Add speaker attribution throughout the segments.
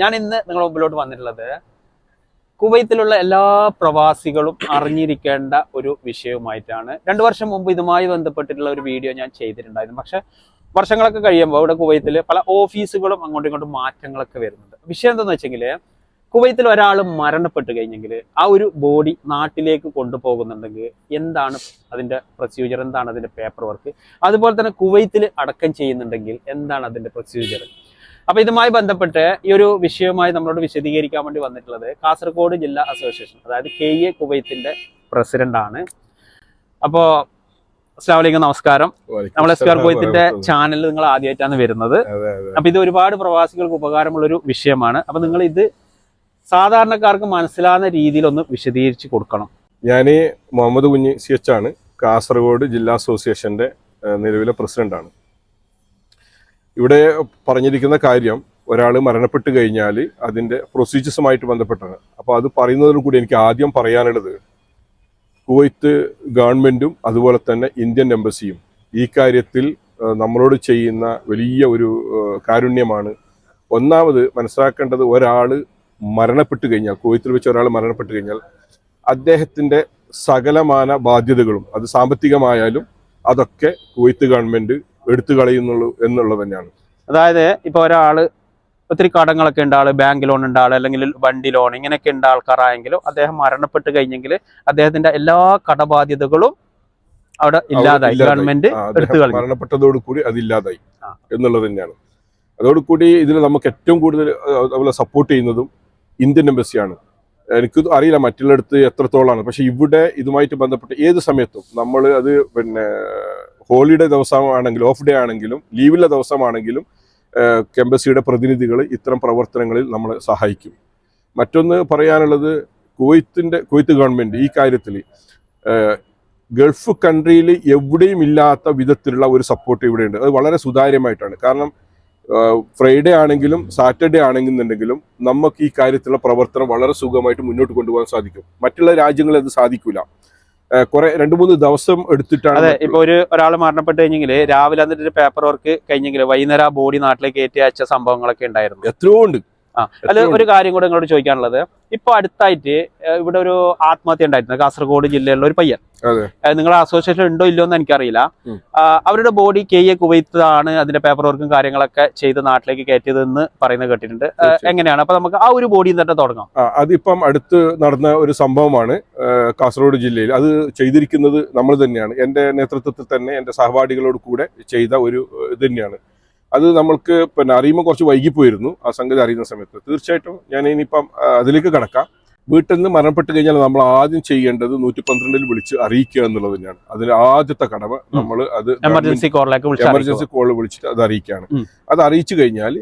Speaker 1: ഞാൻ ഇന്ന് നിങ്ങളുടെ മുമ്പിലോട്ട് വന്നിട്ടുള്ളത് കുവൈത്തിലുള്ള എല്ലാ പ്രവാസികളും അറിഞ്ഞിരിക്കേണ്ട ഒരു വിഷയവുമായിട്ടാണ്. രണ്ടു വർഷം മുമ്പ് ഇതുമായി ബന്ധപ്പെട്ടിട്ടുള്ള ഒരു വീഡിയോ ഞാൻ ചെയ്തിട്ടുണ്ടായിരുന്നു. പക്ഷെ വർഷങ്ങളൊക്കെ കഴിയുമ്പോൾ ഇവിടെ കുവൈത്തിൽ പല ഓഫീസുകളും അങ്ങോട്ടും ഇങ്ങോട്ടും മാറ്റങ്ങളൊക്കെ വരുന്നുണ്ട്. വിഷയം എന്താണെന്ന് വെച്ചെങ്കിൽ കുവൈത്തിൽ ഒരാൾ മരണപ്പെട്ട് കഴിഞ്ഞെങ്കിൽ ആ ഒരു ബോഡി നാട്ടിലേക്ക് കൊണ്ടുപോകുന്നുണ്ടെങ്കിൽ എന്താണ് അതിന്റെ പ്രൊസീജിയർ? എന്താണ് അതിന്റെ പേപ്പർ വർക്ക്? അതുപോലെ തന്നെ കുവൈത്തിൽ അടക്കം ചെയ്യുന്നുണ്ടെങ്കിൽ എന്താണ് അതിന്റെ പ്രൊസീജിയർ? അപ്പൊ ഇതുമായി ബന്ധപ്പെട്ട് ഈ ഒരു വിഷയവുമായി നമ്മളോട് വിശദീകരിക്കാൻ വേണ്ടി വന്നിട്ടുള്ളത് കാസർഗോഡ് ജില്ലാ അസോസിയേഷൻ അതായത് കെ എ കുവൈത്തിന്റെ പ്രസിഡന്റ് ആണ്. അപ്പോ അസ്ലാം വലൈക്കും നമസ്കാരം നമ്മൾ എസ് ആർ കുവൈത്തിന്റെ ചാനലിൽ നിങ്ങൾ ആദ്യമായിട്ടാണ് വരുന്നത്. അപ്പൊ ഇത് ഒരുപാട് പ്രവാസികൾക്ക് ഉപകാരമുള്ള ഒരു വിഷയമാണ്. അപ്പൊ നിങ്ങൾ ഇത് സാധാരണക്കാർക്ക് മനസ്സിലാകുന്ന രീതിയിൽ ഒന്ന് വിശദീകരിച്ച് കൊടുക്കണം.
Speaker 2: ഞാൻ മുഹമ്മദ് കുഞ്ഞി സി എച്ച് ആണ്. കാസർഗോഡ് ജില്ലാ അസോസിയേഷന്റെ നിലവിലെ നിലവിലെ പ്രസിഡന്റാണ് ഇവിടെ പറഞ്ഞിരിക്കുന്ന കാര്യം ഒരാൾ മരണപ്പെട്ട് കഴിഞ്ഞാൽ അതിന്റെ പ്രൊസീജിയേഴ്സുമായിട്ട് ബന്ധപ്പെട്ടാണ് അപ്പോൾ അത് പറയുന്നതിനും കൂടി എനിക്ക് ആദ്യം പറയാനുള്ളത് കുവൈത്ത് ഗവൺമെന്റും അതുപോലെ തന്നെ ഇന്ത്യൻ എംബസിയും ഈ കാര്യത്തിൽ നമ്മളോട് ചെയ്യുന്ന വലിയ ഒരു കാരുണ്യമാണ്. ഒന്നാമത് മനസ്സിലാക്കേണ്ടത് ഒരാൾ മരണപ്പെട്ട് കഴിഞ്ഞാൽ കുവൈത്തിൽ വെച്ച് ഒരാൾ മരണപ്പെട്ട് കഴിഞ്ഞാൽ അദ്ദേഹത്തിന്റെ സകലമാന ബാധ്യതകളും അത് സാമ്പത്തികമായാലും അതൊക്കെ കുവൈത്ത് ഗവൺമെന്റ് എടുത്തു കളയുന്നുള്ളൂ എന്നുള്ളത് തന്നെയാണ്
Speaker 1: അതായത് ഇപ്പൊ ഒരാൾ ഒത്തിരി കടങ്ങളൊക്കെ ഉണ്ട് ആൾ ബാങ്ക് ലോൺ ഉണ്ട് ആൾ അല്ലെങ്കിൽ വണ്ടി ലോൺ ഇങ്ങനെയൊക്കെ ഉണ്ട് ആൾക്കാരായെങ്കിലും അദ്ദേഹം മരണപ്പെട്ട് കഴിഞ്ഞെങ്കിൽ അദ്ദേഹത്തിന്റെ എല്ലാ കടബാധ്യതകളും അവിടെ ഇല്ലാതായി. ഗവൺമെന്റ്
Speaker 2: മരണപ്പെട്ടതോടുകൂടി അതില്ലാതായി. എന്നുള്ളത് തന്നെയാണ് അതോടുകൂടി ഇതിൽ നമുക്ക് ഏറ്റവും കൂടുതൽ സപ്പോർട്ട് ചെയ്യുന്നതും ഇന്ത്യൻ എംബസിയാണ് എനിക്ക് അറിയില്ല മറ്റുള്ളിടത്ത് എത്രത്തോളമാണ് പക്ഷെ ഇവിടെ ഇതുമായിട്ട് ബന്ധപ്പെട്ട് ഏത് സമയത്തും നമ്മൾ അത് പിന്നെ ഹോളിഡേ ദിവസമാണെങ്കിലും ഓഫ് ഡേ ആണെങ്കിലും ലീവിലെ ദിവസമാണെങ്കിലും കെമ്പസിയുടെ പ്രതിനിധികൾ ഇത്തരം പ്രവർത്തനങ്ങളിൽ നമ്മളെ സഹായിക്കും. മറ്റൊന്ന് പറയാനുള്ളത് കുവൈത്തിന്റെ കുവൈത്ത് ഗവൺമെന്റ് ഈ കാര്യത്തിൽ ഗൾഫ് കൺട്രിയിൽ എവിടെയും ഇല്ലാത്ത വിധത്തിലുള്ള ഒരു സപ്പോർട്ട് ഇവിടെയുണ്ട്. അത് വളരെ സുതാര്യമായിട്ടാണ്. കാരണം ഫ്രൈഡേ ആണെങ്കിലും സാറ്റർഡേ ആണെന്നുണ്ടെങ്കിലും നമുക്ക് ഈ കാര്യത്തിലുള്ള പ്രവർത്തനം വളരെ സുഖമായിട്ട് മുന്നോട്ട് കൊണ്ടുപോകാൻ സാധിക്കും. മറ്റുള്ള രാജ്യങ്ങളിൽ അത് സാധിക്കില്ല കുറെ രണ്ട് മൂന്ന് ദിവസം എടുത്തിട്ടാണ്
Speaker 1: അതെ ഇപ്പൊ ഒരു ഒരാൾ മരണപ്പെട്ട് കഴിഞ്ഞെങ്കിൽ രാവിലെ എന്നിട്ട് പേപ്പർ വർക്ക് കഴിഞ്ഞെങ്കിൽ വൈകുന്നേരം ആ ബോഡി നാട്ടിലേക്ക് കയറ്റി അയച്ച സംഭവങ്ങളൊക്കെ ഉണ്ടായിരുന്നു.
Speaker 2: എത്രയോ ഉണ്ട്.
Speaker 1: ആ അല്ല ഒരു കാര്യം കൂടെ നിങ്ങളോട് ചോദിക്കാനുള്ളത്. ഇപ്പൊ അടുത്തായിട്ട് ഇവിടെ ഒരു ആത്മഹത്യ ഉണ്ടായിരുന്നു. കാസർഗോഡ് ജില്ലയിലുള്ള ഒരു പയ്യൻ. നിങ്ങളുടെ അസോസിയേഷൻ ഉണ്ടോ ഇല്ലയോ എന്ന് എനിക്കറിയില്ല. അവരുടെ ബോഡി കെ എ കുവൈത്താണ് അതിന്റെ പേപ്പർ വർക്കും കാര്യങ്ങളൊക്കെ ചെയ്ത് നാട്ടിലേക്ക് കയറ്റിയതെന്ന് പറയുന്നത് കേട്ടിട്ടുണ്ട്. എങ്ങനെയാണ്? അപ്പൊ നമുക്ക് ആ ഒരു ബോഡി തന്നെ തുടങ്ങാം.
Speaker 2: അതിപ്പം അടുത്ത് നടന്ന ഒരു സംഭവമാണ് കാസർഗോഡ് ജില്ലയിൽ. അത് ചെയ്തിരിക്കുന്നത് നമ്മൾ തന്നെയാണ്. എന്റെ നേതൃത്വത്തിൽ തന്നെ എന്റെ സഹപാഠികളോട് കൂടെ ചെയ്ത ഒരു ഇത് തന്നെയാണ്. അത് നമ്മൾക്ക് പിന്നെ അറിയുമ്പോൾ കുറച്ച് വൈകിപ്പോയിരുന്നു. ആ സംഗതി അറിയുന്ന സമയത്ത്. തീർച്ചയായിട്ടും ഞാൻ ഇനിയിപ്പം അതിലേക്ക് കടക്കാം. വീട്ടിൽ നിന്ന് മരണപ്പെട്ട് കഴിഞ്ഞാൽ നമ്മൾ ആദ്യം ചെയ്യേണ്ടത് നൂറ്റി പന്ത്രണ്ടിൽ വിളിച്ച് അറിയിക്കുക എന്നുള്ളത് തന്നെയാണ്. അതിന് ആദ്യത്തെ കടമ നമ്മൾ അത്
Speaker 1: എമർജൻസി കോളിലേക്ക്
Speaker 2: എമർജൻസി കോൾ വിളിച്ചിട്ട് അത് അറിയിക്കുകയാണ്. അത് അറിയിച്ചു കഴിഞ്ഞാൽ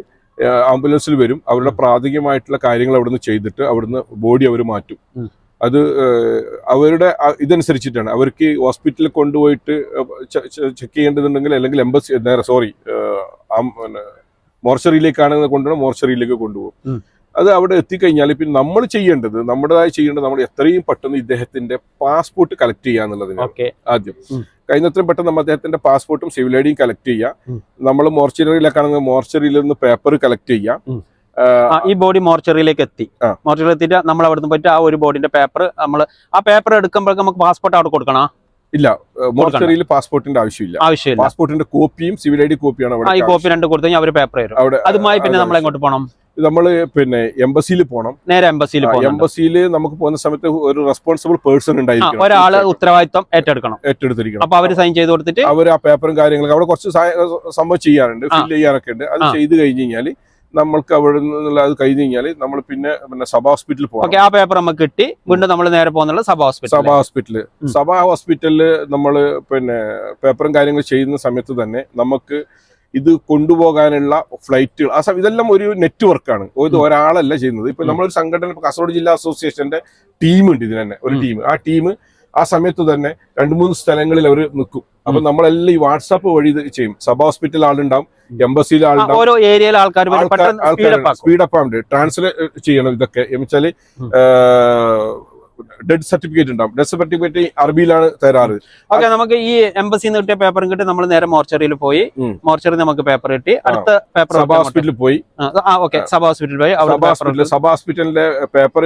Speaker 2: ആംബുലൻസിൽ വരും. അവരുടെ പ്രാഥമികമായിട്ടുള്ള കാര്യങ്ങൾ അവിടുന്ന് ചെയ്തിട്ട് അവിടുന്ന് ബോഡി അവർ മാറ്റും. അത് അവരുടെ ഇതനുസരിച്ചിട്ടാണ്. അവർക്ക് ഹോസ്പിറ്റലിൽ കൊണ്ടുപോയിട്ട് ചെക്ക് ചെയ്യേണ്ടതുണ്ടെങ്കിൽ അല്ലെങ്കിൽ എംബസി നേരെ സോറി മോർച്ചറിയിലേക്കാണ് കൊണ്ടുപോകണം മോർച്ചറിയിലേക്ക് കൊണ്ടുപോകും. അത് അവിടെ എത്തിക്കഴിഞ്ഞാൽ പിന്നെ നമ്മൾ ചെയ്യേണ്ടത് നമ്മുടേതായി ചെയ്യേണ്ടത് നമ്മൾ എത്രയും പെട്ടെന്ന് ഇദ്ദേഹത്തിന്റെ പാസ്പോർട്ട് കളക്ട് ചെയ്യുക എന്നുള്ളതിന് ആദ്യം. കഴിഞ്ഞത്രയും പെട്ടെന്ന് നമ്മൾ അദ്ദേഹത്തിന്റെ പാസ്പോർട്ടും സിവിൽ ഐഡിയും കളക്ട് ചെയ്യുക. നമ്മൾ മോർച്ചറിയിലേക്കാണെങ്കിൽ മോർച്ചറിയിൽ നിന്ന് പേപ്പർ കളക്ട് ചെയ്യാം
Speaker 1: ഉം.
Speaker 2: ആ,
Speaker 1: ആ, ഈ ബോഡി മോർച്ചറിയിലേക്ക് എത്തി. മോർച്ചറിയിൽ എത്തിയിട്ട് നമ്മൾ അവിടുന്ന് പോയിട്ട് ആ ഒരു ബോഡിന്റെ പേപ്പർ നമ്മൾ ആ പേപ്പർ എടുക്കുമ്പോഴേക്കും നമുക്ക് പാസ്പോർട്ട് അവിടെ കൊടുക്കണം?
Speaker 2: ഇല്ല മോർച്ചറിയിൽ പാസ്പോർട്ടിന്റെ ആവശ്യമില്ല.
Speaker 1: ആവശ്യമില്ല.
Speaker 2: പാസ്പോർട്ടിന്റെ കോപ്പിയും സിവിൽ ഐ ഡി കോപ്പിയാണ് അവിടെ
Speaker 1: ഈ കോപ്പി രണ്ട് കൊടുത്തു കഴിഞ്ഞാൽ അവർ പേപ്പർ തരും.
Speaker 2: അവിടെ
Speaker 1: അതുമായി പിന്നെ നമ്മൾ എങ്ങോട്ട് പോകണം
Speaker 2: നമ്മൾ പിന്നെ എംബസിയിൽ പോകണം
Speaker 1: നേരെ എംബസിയിൽ
Speaker 2: എംബസിയിൽ നമുക്ക് പോകുന്ന സമയത്ത് ഒരു റെസ്പോൺസിബിൾ പേഴ്സൺ
Speaker 1: ഉണ്ടായിരിക്കും
Speaker 2: ഒരാൾ.
Speaker 1: ഉത്തരവാദിത്വം ഏറ്റെടുക്കണം.
Speaker 2: ഏറ്റെടുത്തിരിക്കണം.
Speaker 1: അപ്പൊ അവർ സൈൻ ചെയ്ത് കൊടുത്തിട്ട്
Speaker 2: അവർ ആ പേപ്പറും കാര്യങ്ങളൊക്കെ അവിടെ കുറച്ച് സംഭവം ചെയ്യാറുണ്ട്. ഫില്ല് ചെയ്യാനൊക്കെ ഉണ്ട്. അത്. ചെയ്ത് കഴിഞ്ഞ് കഴിഞ്ഞാൽ നമ്മൾക്ക് അവിടെ നിന്നുള്ള അത് കഴിഞ്ഞ് കഴിഞ്ഞാൽ നമ്മൾ പിന്നെ പിന്നെ സഭ ഹോസ്പിറ്റലിൽ പോകണം
Speaker 1: ആ പേപ്പർ നമുക്ക് കിട്ടി. വീണ്ടും നമ്മൾ നേരെ പോകുന്നുള്ള സഭ
Speaker 2: സഭ
Speaker 1: ഹോസ്പിറ്റൽ
Speaker 2: സബ
Speaker 1: ഹോസ്പിറ്റൽ
Speaker 2: സഭ ഹോസ്പിറ്റലിൽ നമ്മൾ പിന്നെ പേപ്പറും കാര്യങ്ങളും ചെയ്യുന്ന സമയത്ത് തന്നെ നമുക്ക് ഇത് കൊണ്ടുപോകാനുള്ള ഫ്ലൈറ്റുകൾ ആ ഇതെല്ലാം ഒരു നെറ്റ്വർക്കാണ് ഇത് ഒരാളല്ല ചെയ്യുന്നത്. ഇപ്പൊ. നമ്മളൊരു സംഘടന കാസർഗോഡ് ജില്ലാ അസോസിയേഷന്റെ ടീമുണ്ട് ഇതിന് തന്നെ. ഒരു ടീം ആ ടീം ആ സമയത്ത് തന്നെ രണ്ട് മൂന്ന് സ്ഥലങ്ങളിൽ അവർ നിൽക്കും അപ്പൊ. നമ്മളെല്ലാം ഈ വാട്സാപ്പ് വഴി ഇത് ചെയ്യും സബ് ഹോസ്പിറ്റൽ ആളുണ്ടാവും. എംബസിയിൽ ആളുണ്ടാവും
Speaker 1: ഓരോ ഏരിയയിലെ ആൾക്കാർ വരും. പെട്ടെന്ന് speed up
Speaker 2: speed up translate ചെയ്യണം ഇതൊക്കെ എന്ന്
Speaker 1: വെച്ചാൽ.
Speaker 2: ഡെഡ് സർട്ടിഫിക്കറ്റ് ഉണ്ടാവും. ഡെഡ് സർട്ടിഫിക്കറ്റ് അറബിയിലാണ് തരാറ്.
Speaker 1: ഓക്കെ നമുക്ക് ഈ എംബസിന്ന് കിട്ടിയ പേപ്പറും കിട്ടി. നമ്മൾ നേരെ മോർച്ചറിയിൽ പോയി. മോർച്ചറിയിൽ നമുക്ക് പേപ്പർ കിട്ടി. അടുത്ത പേപ്പർ
Speaker 2: സബ ഹോസ്പിറ്റലിൽ പോയി.
Speaker 1: ഓക്കെ സബ ഹോസ്പിറ്റലിൽ പോയി.
Speaker 2: സബ ഹോസ്പിറ്റലിൽ സബ ഹോസ്പിറ്റലിന്റെ പേപ്പർ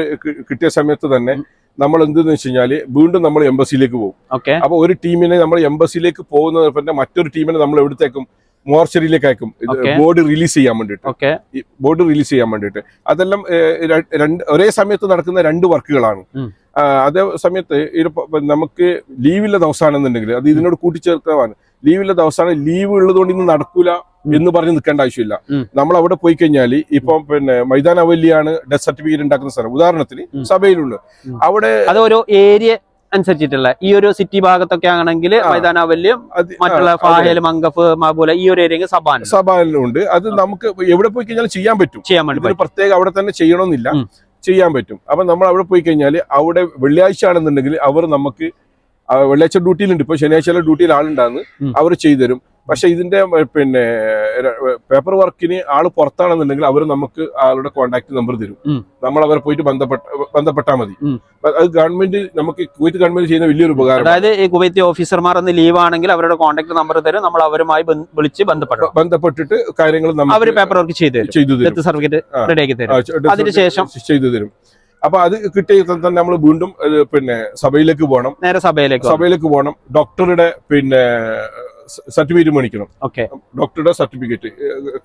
Speaker 2: കിട്ടിയ സമയത്ത് തന്നെ നമ്മൾ എന്തെന്ന് വെച്ച് കഴിഞ്ഞാൽ വീണ്ടും നമ്മൾ എംബസിയിലേക്ക് പോകും.
Speaker 1: ഓക്കെ.
Speaker 2: അപ്പൊ ഒരു ടീമിനെ നമ്മൾ എംബസിയിലേക്ക് പോകുന്നത് പിന്നെ മറ്റൊരു ടീമിനെ നമ്മൾ എവിടത്തേക്കും മോർച്ചറിയിലേക്ക് അയക്കും. ബോർഡ് റിലീസ് ചെയ്യാൻ
Speaker 1: വേണ്ടിട്ട്
Speaker 2: ബോർഡ് റിലീസ് ചെയ്യാൻ വേണ്ടിട്ട് അതെല്ലാം രണ്ട് ഒരേ സമയത്ത് നടക്കുന്ന രണ്ട് വർക്കുകളാണ്. അതേ സമയത്ത് നമുക്ക് ലീവില്ല ദിവസമാണെന്നുണ്ടെങ്കിൽ അത് ഇതിനോട് കൂട്ടിച്ചേർക്കാൻ ലീവില്ല ദിവസമാണ് ലീവ് ഉള്ളതുകൊണ്ട് ഇന്ന് നടക്കൂല എന്ന് പറഞ്ഞ് നിൽക്കേണ്ട ആവശ്യമില്ല. നമ്മൾ അവിടെ പോയി കഴിഞ്ഞാൽ ഇപ്പൊ പിന്നെ മൈതാന അവല്ലിയാണ് ഡെത്ത് സർട്ടിഫിക്കറ്റ് ഉണ്ടാക്കുന്ന സ്ഥലം. ഉദാഹരണത്തിന്
Speaker 1: സഭയിലുള്ള
Speaker 2: അവിടെ
Speaker 1: അത് ഒരു ഏരിയ അനുസരിച്ചിട്ടുള്ള ഈ ഒരു സിറ്റി ഭാഗത്തൊക്കെ ആണെങ്കിൽ. മൈതാനാവല്യം മറ്റുള്ള. ഫാഹേൽ മങ്കഫ് മാബൂല ഈ ഒരു ഏരിയ സബാൻ
Speaker 2: സഭയിലുണ്ട് അത് നമുക്ക് എവിടെ പോയി കഴിഞ്ഞാൽ ചെയ്യാൻ പറ്റും.
Speaker 1: ചെയ്യാൻ പറ്റും.
Speaker 2: പ്രത്യേകം അവിടെ തന്നെ ചെയ്യണമെന്നില്ല. ചെയ്യാൻ പറ്റും. അപ്പൊ നമ്മൾ അവിടെ പോയി കഴിഞ്ഞാൽ അവിടെ വെള്ളിയാഴ്ച ആണെന്നുണ്ടെങ്കിൽ അവർ നമുക്ക് വെള്ളിയാഴ്ച ഡ്യൂട്ടിയിലുണ്ട്. ഇപ്പൊ ശനിയാഴ്ച ഡ്യൂട്ടിയിൽ ആളുണ്ടാന്ന് അവർ ചെയ്തു ചെയ്തുതരും. പക്ഷെ ഇതിന്റെ പിന്നെ പേപ്പർ വർക്കിന് ആൾ പുറത്താണെന്നുണ്ടെങ്കിൽ അവർ നമുക്ക് ആളുടെ കോൺടാക്ട് നമ്പർ തരും. നമ്മൾ അവരെ പോയിട്ട് ബന്ധപ്പെട്ട ബന്ധപ്പെട്ടാൽ മതി. അത് ഗവൺമെന്റ് നമുക്ക് കുവൈറ്റ് ഗവൺമെന്റ് ചെയ്യുന്ന വലിയൊരു ഉപകാരം.
Speaker 1: അതായത് ഈ കുവൈത്തി ഓഫീസർമാർ ഒന്ന് ലീവ് ആണെങ്കിൽ അവരുടെ കോൺടാക്ട് നമ്പർ തരും. നമ്മൾ അവരുമായി വിളിച്ച് ബന്ധപ്പെട്ടു
Speaker 2: ബന്ധപ്പെട്ടിട്ട് കാര്യങ്ങൾ
Speaker 1: അവർ പേപ്പർ വർക്ക് ചെയ്തു തരും.
Speaker 2: ചെയ്തു തരും.
Speaker 1: സർട്ടിഫിക്കറ്റ് റെഡിയാക്കി തരും. അതിനുശേഷം?
Speaker 2: ചെയ്തു തരും. അപ്പൊ അത് കിട്ടിയ തന്നെ നമ്മൾ വീണ്ടും പിന്നെ സഭയിലേക്ക് പോകണം.
Speaker 1: നേരെ സഭയിലേക്ക്
Speaker 2: സഭയിലേക്ക് പോകണം. ഡോക്ടറുടെ പിന്നെ സർട്ടിഫിക്കറ്റ് മേടിക്കണം.
Speaker 1: ഓക്കെ.
Speaker 2: ഡോക്ടറുടെ സർട്ടിഫിക്കറ്റ്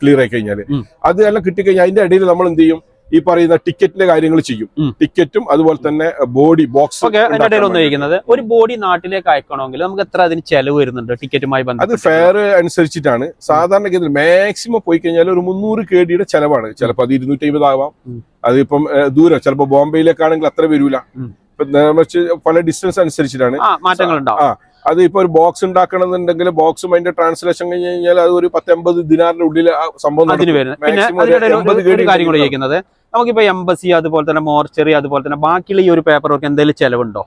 Speaker 2: ക്ലിയർ ആയി കഴിഞ്ഞാൽ അതെല്ലാം കിട്ടിക്കഴിഞ്ഞാൽ അതിന്റെ ഇടയിൽ നമ്മൾ എന്ത് ചെയ്യും? ഈ പറയുന്ന ടിക്കറ്റിന്റെ കാര്യങ്ങൾ ചെയ്യും. ടിക്കറ്റും അതുപോലെ തന്നെ ബോഡി ബോക്സ്
Speaker 1: ചോദിക്കുന്നത് ഒരു ബോഡി നാട്ടിലേക്ക് അയക്കണമെങ്കിൽ നമുക്ക് എത്ര അതിന് ചെലവ് വരുന്നുണ്ട് ടിക്കറ്റുമായി
Speaker 2: അത് ഫെയർ അനുസരിച്ചിട്ടാണ്. സാധാരണ മാക്സിമം പോയി കഴിഞ്ഞാൽ ഒരു മുന്നൂറ് കെ ഡിയുടെ ചെലവാണ്. ചിലപ്പോൾ അത് ഇരുന്നൂറ്റി അമ്പത് ആവാം. അതിപ്പം ദൂരം. ചിലപ്പോൾ ബോംബെയിലേക്കാണെങ്കിൽ അത്ര വരൂല. പല ഡിസ്റ്റൻസ് അനുസരിച്ചിട്ടാണ്.
Speaker 1: ആ മാറ്റങ്ങൾ ഉണ്ടാവും
Speaker 2: ആ അത് ഇപ്പൊ ഒരു ബോക്സ് ഉണ്ടാക്കണം എന്നുണ്ടെങ്കിൽ ബോക്സും അതിന്റെ ട്രാൻസ്ലേഷൻ കഴിഞ്ഞ് കഴിഞ്ഞാൽ അത് ഒരു പത്തൊമ്പത് ദിനാറിന്റെ ഉള്ളിൽ സംഭവം
Speaker 1: കാര്യം കൂടി ചോദിക്കുന്നത്. നമുക്കിപ്പോ എംബസി അതുപോലെ തന്നെ മോർച്ചറി അതുപോലെ തന്നെ ബാക്കിയുള്ള ഈ ഒരു പേപ്പർ വർക്ക് എന്തെങ്കിലും ചെലവുണ്ടോ?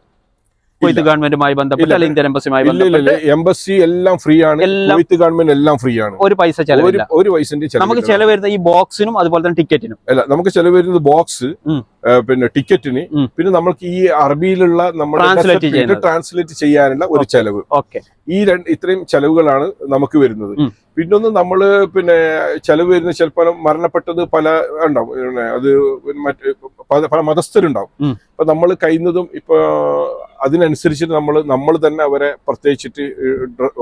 Speaker 1: കുവൈത്ത് ഗവൺമെന്റുമായി ബന്ധപ്പെട്ട്. അല്ലെങ്കിൽ ഇന്ത്യൻ എംബസിയുമായി ബന്ധപ്പെട്ട്
Speaker 2: എംബസി എല്ലാം ഫ്രീ ആണ്. കുവൈത്ത് ഗവൺമെന്റ് എല്ലാം ഫ്രീ ആണ്.
Speaker 1: ഒരു പൈസ ചെലവില്ല.
Speaker 2: ഒരു പൈസ
Speaker 1: നമുക്ക്
Speaker 2: ചെലവ്
Speaker 1: വരുന്ന ഈ ബോക്സിനും അതുപോലെ തന്നെ ടിക്കറ്റിനും
Speaker 2: അല്ല നമുക്ക് ചെലവ് വരുന്നത് ബോക്സ്. പിന്നെ ടിക്കറ്റിന് പിന്നെ നമ്മൾക്ക് ഈ അറബിയിലുള്ള
Speaker 1: നമ്മുടെ
Speaker 2: ട്രാൻസ്ലേറ്റ് ചെയ്യാനുള്ള ഒരു. ചെലവ്.
Speaker 1: ഓക്കെ
Speaker 2: ഈ രണ്ട് ഇത്രയും ചെലവുകളാണ് നമുക്ക് വരുന്നത്.
Speaker 1: പിന്നെ
Speaker 2: പിന്നൊന്ന് നമ്മൾ പിന്നെ ചെലവ് വരുന്ന ചിലപ്പോൾ മരണപ്പെട്ടത് പല ഉണ്ടാവും. അത് മറ്റ് പല- മതസ്ഥരുണ്ടാവും. അപ്പൊ നമ്മൾ കഴിയുന്നതും ഇപ്പൊ അതിനനുസരിച്ചിട്ട് നമ്മൾ നമ്മൾ തന്നെ അവരെ പ്രത്യേകിച്ചിട്ട്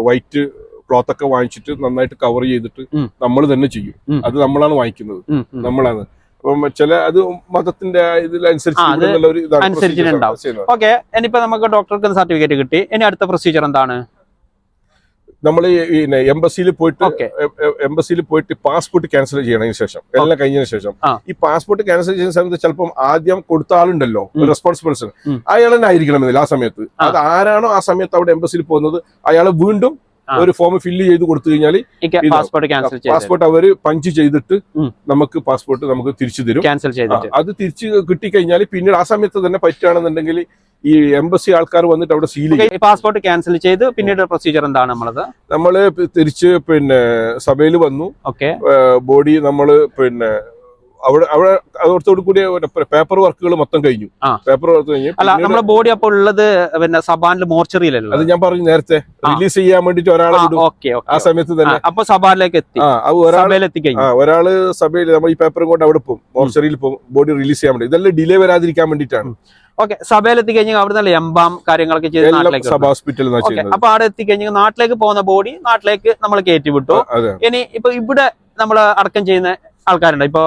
Speaker 2: വൈറ്റ് ക്ലോത്ത് ഒക്കെ വാങ്ങിച്ചിട്ട് നന്നായിട്ട് കവർ ചെയ്തിട്ട് നമ്മൾ തന്നെ ചെയ്യും. അത് നമ്മളാണ് വാങ്ങിക്കുന്നത്. നമ്മളാണ്. ചില അത് മതത്തിന്റെ ഇതിലനുസരിച്ച്.
Speaker 1: ഓക്കെ ഇനിയിപ്പോ നമുക്ക് ഡോക്ടർക്ക് സർട്ടിഫിക്കറ്റ് കിട്ടി. ഇനി അടുത്ത പ്രൊസീജിയർ എന്താണ്?
Speaker 2: നമ്മൾ പിന്നെ എംബസിയിൽ പോയിട്ട് എംബസിയിൽ പോയിട്ട് പാസ്പോർട്ട് ക്യാൻസൽ ചെയ്യണതിന് ശേഷം എല്ലാം കഴിഞ്ഞതിന് ശേഷം. ഈ പാസ്പോർട്ട് ക്യാൻസൽ ചെയ്യുന്ന സമയത്ത് ചിലപ്പം ആദ്യം കൊടുത്ത ആളുണ്ടല്ലോ
Speaker 1: റെസ്പോൺസിബിൾസ്.
Speaker 2: അയാൾ തന്നെ ആയിരിക്കണമെന്നില്ല ആ സമയത്ത്. അത് ആരാണോ ആ സമയത്ത് അവിടെ എംബസിയിൽ പോകുന്നത് അയാൾ വീണ്ടും. ഒരു ഫോം ഫില്ല് ചെയ്ത് കൊടുത്തു കഴിഞ്ഞാൽ
Speaker 1: പാസ്പോർട്ട്
Speaker 2: അവർ പഞ്ച് ചെയ്തിട്ട് നമുക്ക് പാസ്പോർട്ട് നമുക്ക് തിരിച്ചു തരും.
Speaker 1: ക്യാൻസൽ
Speaker 2: ആ,
Speaker 1: ചെയ്തിട്ട്.
Speaker 2: അത് തിരിച്ച് കിട്ടിക്കഴിഞ്ഞാൽ പിന്നീട് ആ സമയത്ത് തന്നെ പറ്റുകയാണെന്നുണ്ടെങ്കിൽ ഈ എംബസി ആൾക്കാർ വന്നിട്ട് അവിടെ സീൽ ചെയ്യും.
Speaker 1: പാസ്പോർട്ട് ക്യാൻസൽ ചെയ്ത് പിന്നീട് പ്രൊസീജിയർ എന്താണ് നമ്മളത്?
Speaker 2: നമ്മൾ തിരിച്ച് പിന്നെ സഭയിൽ വന്നു.
Speaker 1: ഓക്കെ
Speaker 2: ബോഡി നമ്മൾ പിന്നെ അവിടെ അവിടെ അതോടത്തോടു കൂടി പേപ്പർ വർക്കുകൾ മൊത്തം കഴിഞ്ഞു. പേപ്പർ വർക്ക് കഴിഞ്ഞു
Speaker 1: അല്ല നമ്മളെ ബോഡി അപ്പോൾ ഉള്ളത് പിന്നെ സബാനിൽ മോർച്ചറിയിലല്ലോ
Speaker 2: അത് ഞാൻ പറഞ്ഞു നേരത്തെ. റിലീസ് ചെയ്യാൻ വേണ്ടിട്ട് ഒരാളെ ആ സമയത്ത് തന്നെ.
Speaker 1: അപ്പൊ സബാനിലേക്ക് എത്തി.
Speaker 2: ഒരാൾ
Speaker 1: സഭയിൽ
Speaker 2: നമ്മൾ ഈ പേപ്പർ കൊണ്ട് അവിടെ പോകും മോർച്ചറിയിൽ പോകും ബോഡി റിലീസ് ചെയ്യാൻ വേണ്ടി. ഇതെല്ലാം ഡിലേ വരാതിരിക്കാൻ വേണ്ടിയിട്ടാണ്.
Speaker 1: ഓക്കെ സഭയിൽ എത്തിക്കഴിഞ്ഞാൽ അവിടെ നല്ല എംബാം കാര്യങ്ങളൊക്കെ ചെയ്ത് ഓക്കെ
Speaker 2: ചെയ്യുന്നത്.
Speaker 1: അപ്പൊ അവിടെ എത്തിക്കഴിഞ്ഞാൽ നാട്ടിലേക്ക് പോകുന്ന ബോഡി നാട്ടിലേക്ക് നമ്മൾ കയറ്റി വിട്ടു. ഇനി ഇപ്പൊ ഇവിടെ നമ്മൾ അടക്കം ചെയ്യുന്ന ആൾക്കാരുണ്ട്. ഇപ്പോ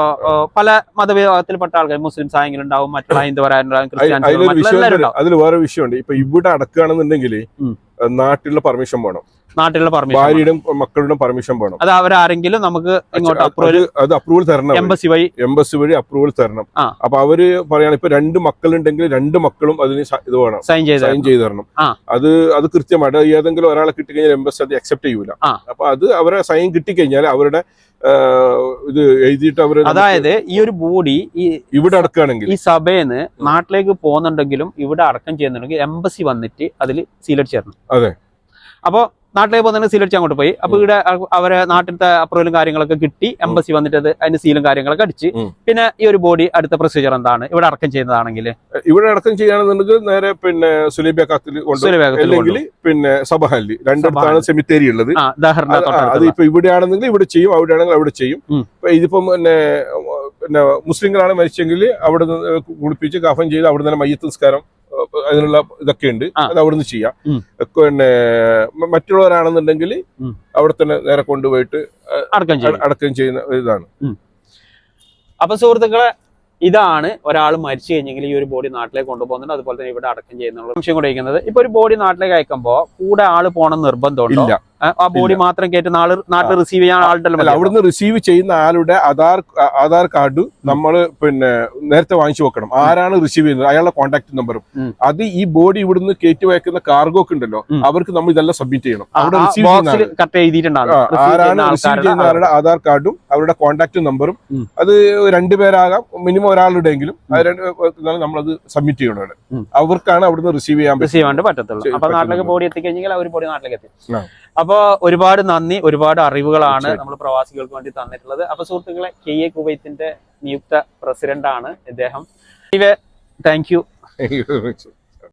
Speaker 1: പല മതവിഭാഗത്തിൽപ്പെട്ട ആൾക്കാർ മുസ്ലിംസ് ആയെങ്കിലും ഉണ്ടാവും മറ്റുള്ള എല്ലാവരും ഉണ്ടാവും.
Speaker 2: അതിൽ വേറെ വിഷയമുണ്ട്. ഇപ്പൊ ഇവിടെ അടക്കുകയാണെന്നുണ്ടെങ്കിൽ. നാട്ടിലുള്ള പെർമിഷൻ വേണം.
Speaker 1: നാട്ടിലുള്ള പെർമിഷൻ
Speaker 2: ഭാര്യയുടെയും മക്കളുടെയും പെർമിഷൻ വേണം.
Speaker 1: അത് അവരാരെങ്കിലും നമുക്ക് ഇങ്ങോട്ട് അപ്രൂവൽ
Speaker 2: അത് അപ്രൂവൽ തരണം
Speaker 1: എംബസി വഴി
Speaker 2: എംബസി വഴി അപ്രൂവൽ തരണം. അപ്പൊ അവർ പറയാണ് ഇപ്പൊ രണ്ട് മക്കളുണ്ടെങ്കിൽ രണ്ട് മക്കളും അതിന് ഇത് വേണം.
Speaker 1: സൈൻ ചെയ്ത്
Speaker 2: സൈൻ ചെയ്ത് തരണം. അത് അത് കൃത്യമായിട്ട് ഏതെങ്കിലും ഒരാളെ കിട്ടിക്കഴിഞ്ഞാൽ എംബസി അത് അക്സെപ്റ്റ് ചെയ്യൂല. അപ്പൊ അത് അവരെ സൈൻ കിട്ടിക്കഴിഞ്ഞാൽ അവരുടെ ഇത് എഴുതിയിട്ട് അവർ
Speaker 1: അതായത് ഈ ഒരു ബോഡി ഈ
Speaker 2: ഇവിടെ അടക്കുകയാണെങ്കിൽ.
Speaker 1: ഈ സഭയെന്ന് നാട്ടിലേക്ക് പോകുന്നുണ്ടെങ്കിലും ഇവിടെ അടക്കം ചെയ്യുന്നുണ്ടെങ്കിൽ എംബസി വന്നിട്ട് അതിൽ സീലറ്റ് ചേർന്നു
Speaker 2: അതെ.
Speaker 1: അപ്പോൾ നാട്ടിലേക്ക് പോകുന്നതിന് സീൽ അടിച്ച് അങ്ങോട്ട് പോയി. അപ്പൊ ഇവിടെ അവരെ നാട്ടിലത്തെ അപ്രൂവലും കാര്യങ്ങളൊക്കെ കിട്ടി എംബസി വന്നിട്ട് അത് അതിന് സീലും കാര്യങ്ങളൊക്കെ അടിച്ച്. പിന്നെ ഈ ഒരു ബോഡി അടുത്ത പ്രൊസീജിയർ എന്താണ്? ഇവിടെ അടക്കം ചെയ്യുന്നതാണെങ്കിൽ.
Speaker 2: ഇവിടെ അടക്കം ചെയ്യുകയാണെന്നുണ്ടെങ്കിൽ നേരെ പിന്നെ സുലൈബിയ കാത്തിൽ കൊണ്ട് അല്ലെങ്കിൽ പിന്നെ സബഹല്ലി. രണ്ടിടത്താണ്. സെമിത്തേരി ഉള്ളത്.
Speaker 1: ആ ദഹറിന്റെ
Speaker 2: അത് ആ, അത് ഇവിടെയാണെന്നെങ്കിൽ ഇവിടെ ചെയ്യും അവിടെയാണെങ്കിൽ അവിടെ ചെയ്യും. ഇതിപ്പം പിന്നെ പിന്നെ മുസ്ലിങ്ങളാണ് മരിച്ചെങ്കിൽ അവിടെ കുളിപ്പിച്ച് കഫൻ ചെയ്ത് അവിടെ തന്നെ മയ്യത്ത് നിസ്കാരം അതിനുള്ള ഇതൊക്കെ ഉണ്ട്. അത് അവിടുന്ന് ചെയ്യാം. പിന്നെ മറ്റുള്ളവരാണെന്നുണ്ടെങ്കിൽ അവിടെ തന്നെ നേരെ കൊണ്ടുപോയിട്ട്
Speaker 1: അടക്കം
Speaker 2: അടക്കം ചെയ്യുന്ന ഇതാണ്.
Speaker 1: അപ്പൊ സുഹൃത്തുക്കളെ ഇതാണ് ഒരാൾ മരിച്ചു കഴിഞ്ഞെങ്കിൽ ഈ ഒരു ബോഡി നാട്ടിലേക്ക് കൊണ്ടുപോകുന്നുണ്ട്. അതുപോലെ തന്നെ ഇവിടെ അടക്കം ചെയ്യുന്നുള്ള സംശയം കൂടെ ഇരിക്കുന്നത്. ഇപ്പൊ ഒരു ബോഡി നാട്ടിലേക്ക് അയക്കുമ്പോ കൂടെ ആൾ പോകണം നിർബന്ധമുണ്ടോ ആ, ബോഡി മാത്രം കയറ്റി നാളെ നാട്ടിൽ റിസീവ് ചെയ്യാൻ ആളുടെ
Speaker 2: അവിടുന്ന് റിസീവ് ചെയ്യുന്ന ആളുടെ ആധാർ ആധാർ കാർഡ് നമ്മൾ പിന്നെ നേരത്തെ വാങ്ങിച്ചു വെക്കണം. ആരാണ് റിസീവ് ചെയ്യുന്നത്? അയാളുടെ കോൺടാക്ട് നമ്പറും അത് ഈ ബോഡി ഇവിടുന്ന് കയറ്റി വയ്ക്കുന്ന കാർഗോ ഒക്കെ ഉണ്ടല്ലോ അവർക്ക് നമ്മൾ ഇതെല്ലാം സബ്മിറ്റ് ചെയ്യണം. അവിടെ റിസീവ് ചെയ്യുന്ന ആരാണ് റിസീവ് ചെയ്യുന്ന ആളുടെ ആധാർ കാർഡും അവരുടെ കോൺടാക്ട് നമ്പറും. അത് രണ്ടുപേരാകാം മിനിമം ഒരാളുടെ എങ്കിലും നമ്മളത് സബ്മിറ്റ് ചെയ്യണം അവിടെ. അവർക്കാണ് അവിടുന്ന് റിസീവ് ചെയ്യാൻ
Speaker 1: റിസീവ് ചെയ്യാണ്ട് പറ്റത്തുള്ളൂ. അപ്പൊ നാട്ടിലേക്ക് ബോഡി എത്തിക്കഴിഞ്ഞാൽ ഒരു ബോഡി നാട്ടിലേക്ക് എത്തി.
Speaker 2: ആ.
Speaker 1: അപ്പൊ ഒരുപാട് നന്ദി ഒരുപാട് അറിവുകളാണ് നമ്മൾ പ്രവാസികൾക്ക് വേണ്ടി തന്നിട്ടുള്ളത്. അപ്പൊ സുഹൃത്തുക്കളെ കെ എ കുവൈത്തിന്റെ നിയുക്ത പ്രസിഡന്റ് ആണ് ഇദ്ദേഹം താങ്ക് യു